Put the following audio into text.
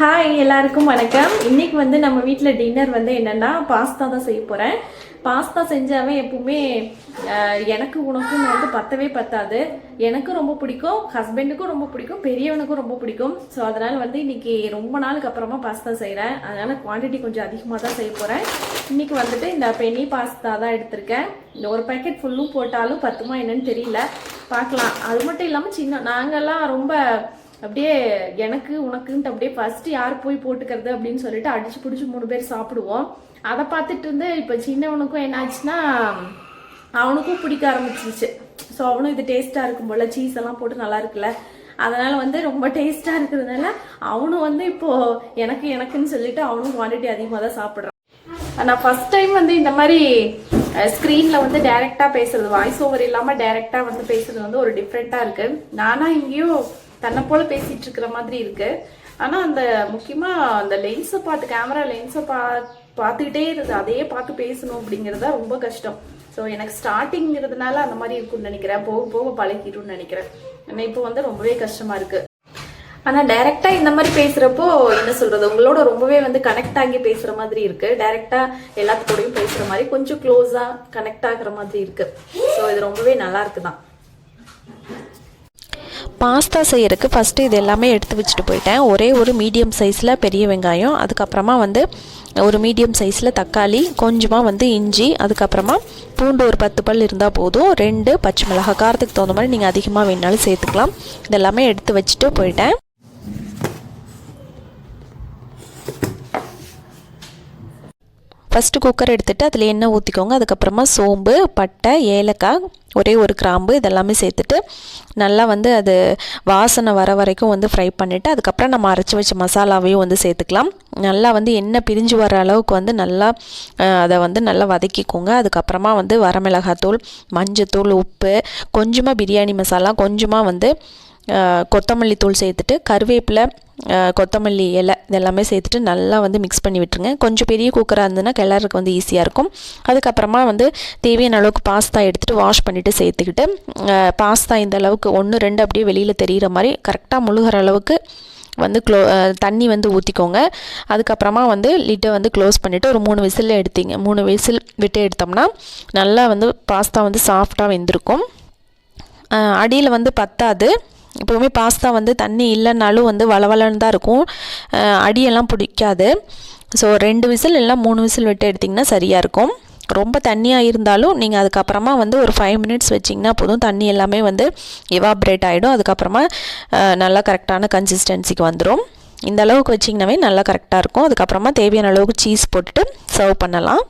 Hi எல்லாருக்கும் வணக்கம். இன்னைக்கு வந்து நம்ம வீட்டில் டின்னர் வந்து என்னன்னா பாஸ்தா தான் செய்ய போகிறேன் பாஸ்தா செஞ்சாவே எப்பவுமே எனக்கு உனக்கும் வந்து பத்தவே பத்தாது. எனக்கும் ரொம்ப பிடிக்கும் ஹஸ்பண்டுக்கும் ரொம்ப பிடிக்கும் பெரியவனுக்கும் ரொம்ப பிடிக்கும். ஸோ அதனால் வந்து இன்னைக்கு ரொம்ப நாளுக்கு அப்புறமா பாஸ்தா செய்கிறேன் அதனால் குவாண்டிட்டி கொஞ்சம் அதிகமாக தான் செய்ய போகிறேன் இன்னைக்கு வந்துட்டு இந்த பெனி பாஸ்தா தான் எடுத்திருக்கேன். இந்த ஒரு பேக்கெட் ஃபுல்லும் போட்டாலும் பத்துமா என்னன்னு தெரியல. பார்க்கலாம். அது மட்டும் இல்லாமல் சின்ன நாங்கள்லாம் ரொம்ப அப்படியே எனக்கு உனக்குன்ட்டு அப்படியே ஃபர்ஸ்ட் யார் போய் போட்டுக்கிறது அப்படின்னு சொல்லிட்டு அடிச்சு பிடிச்சி மூணு பேர் சாப்பிடுவோம். அதை பார்த்துட்டு இருந்து இப்போ சின்னவனுக்கும் என்னாச்சுன்னா அவனுக்கும் பிடிக்க ஆரம்பிச்சிருச்சு. ஸோ அவனும் இது டேஸ்ட்டாக இருக்கும் போல சீஸ் எல்லாம் போட்டு நல்லா இருக்குல்ல. அதனால வந்து ரொம்ப டேஸ்ட்டாக இருக்கிறதுனால அவனும் வந்து இப்போ எனக்கு எனக்குன்னு சொல்லிட்டு அவனும் குவான்டிட்டி அதிகமாக தான் சாப்பிட்றான். நான் ஃபர்ஸ்ட் டைம் வந்து இந்த மாதிரி ஸ்க்ரீனில் வந்து டைரெக்டாக பேசுறது வாய்ஸ் ஓவர் இல்லாமல் டைரெக்டாக வந்து பேசுறது வந்து ஒரு டிஃப்ரெண்ட்டாக இருக்குது நானாக இங்கேயும் தன்னை போல பேசிட்டு இருக்கிற மாதிரி இருக்கு. ஆனால் அந்த முக்கியமாக அந்த லென்ஸை பார்த்து கேமரா லென்ஸை பா பார்த்துக்கிட்டே இருந்து அதையே பார்த்து பேசணும் அப்படிங்கிறது தான் ரொம்ப கஷ்டம். ஸோ எனக்கு ஸ்டார்டிங்கிறதுனால அந்த மாதிரி இருக்கும்னு நினைக்கிறேன். போக போக பழகிடும்னு நினைக்கிறேன். இப்போ வந்து ரொம்பவே கஷ்டமா இருக்கு. ஆனா டைரக்டா இந்த மாதிரி பேசுறப்போ என்ன சொல்றது உங்களோட ரொம்பவே வந்து கனெக்ட் ஆகி பேசுற மாதிரி இருக்கு. டைரக்டா எல்லாத்துக்கூடயும் பேசுற மாதிரி கொஞ்சம் க்ளோஸா கனெக்ட் ஆகுற மாதிரி இருக்கு. ஸோ இது ரொம்பவே நல்லா இருக்குதான். பாஸ்தா செய்கிறதுக்கு ஃபஸ்ட்டு இது எல்லாமே எடுத்து வச்சுட்டு போயிட்டேன். ஒரே ஒரு மீடியம் சைஸில் பெரிய வெங்காயம் அதுக்கப்புறமா வந்து ஒரு மீடியம் சைஸில் தக்காளி கொஞ்சமாக வந்து இஞ்சி அதுக்கப்புறமா பூண்டு ஒரு பத்து பல் இருந்தால் போதும். ரெண்டு பச்சை மிளகாய் காரத்துக்கு தகுந்த மாதிரி நீங்கள் அதிகமாக வேணாலும் சேர்த்துக்கலாம். இதெல்லாமே எடுத்து வச்சுட்டு போயிட்டேன். ஃபஸ்ட்டு குக்கர் எடுத்துகிட்டு அதில் எண்ணெய் ஊற்றிக்கோங்க அதுக்கப்புறமா சோம்பு பட்டை ஏலக்காய் ஒரே ஒரு கிராம்பு இதெல்லாமே சேர்த்துட்டு நல்லா வந்து அது வாசனை வர வரைக்கும் வந்து ஃப்ரை பண்ணிவிட்டு அதுக்கப்புறம் நம்ம அரைச்சி வச்ச மசாலாவையும் வந்து சேர்த்துக்கலாம். நல்லா வந்து எண்ணெய் பிரிஞ்சு வர அளவுக்கு வந்து நல்லா அதை வந்து நல்லா வதக்கிக்கோங்க. அதுக்கப்புறமா வந்து வரமிளகாத்தூள் மஞ்சத்தூள் உப்பு கொஞ்சமாக பிரியாணி மசாலா கொஞ்சமாக வந்து கொத்தமல்லி தூள் சேர்த்துட்டு கருவேப்பிலை கொத்தமல்லி இலை இதெல்லாமே சேர்த்துட்டு நல்லா வந்து மிக்ஸ் பண்ணி விட்டுருங்க. கொஞ்சம் பெரிய குக்கராக இருந்ததுன்னா கிளறதுக்கு வந்து ஈஸியாக இருக்கும். அதுக்கப்புறமா வந்து தேவையான அளவுக்கு பாஸ்தா எடுத்துகிட்டு வாஷ் பண்ணிவிட்டு சேர்த்துக்கிட்டு பாஸ்தா இந்த அளவுக்கு ஒன்று ரெண்டு அப்படியே வெளியில் தெரிகிற மாதிரி கரெக்டாக முழுகிற அளவுக்கு வந்து க்ளோ தண்ணி வந்து ஊற்றிக்கோங்க அதுக்கப்புறமா வந்து லிட்டை வந்து க்ளோஸ் பண்ணிவிட்டு ஒரு மூணு விசில் எடுத்தீங்க. மூணு விசில் விட்டு எடுத்தோம்னா நல்லா வந்து பாஸ்தா வந்து சாஃப்டாக வெந்திருக்கும். அடியில் வந்து பத்தாது. எப்போவுமே பாஸ்தா வந்து தண்ணி இல்லைனாலும் வந்து வளவலன்னு தான் இருக்கும். அடியெல்லாம் பிடிக்காது. ஸோ ரெண்டு விசில் இல்லை மூணு விசில் விட்டு எடுத்திங்கன்னா சரியாக இருக்கும். ரொம்ப தண்ணியாக இருந்தாலும் நீங்கள் அதுக்கப்புறமா வந்து ஒரு ஃபைவ் மினிட்ஸ் வச்சிங்கன்னா போதும். தண்ணி எல்லாமே வந்து எவாப்ரேட் ஆகிடும் அதுக்கப்புறமா நல்லா கரெக்டான கன்சிஸ்டன்சிக்கு வந்துடும் இந்த அளவுக்கு வச்சிங்கனாவே நல்லா கரெக்டாக இருக்கும். அதுக்கப்புறமா தேவையான அளவுக்கு சீஸ் போட்டுட்டு சர்வ் பண்ணலாம்.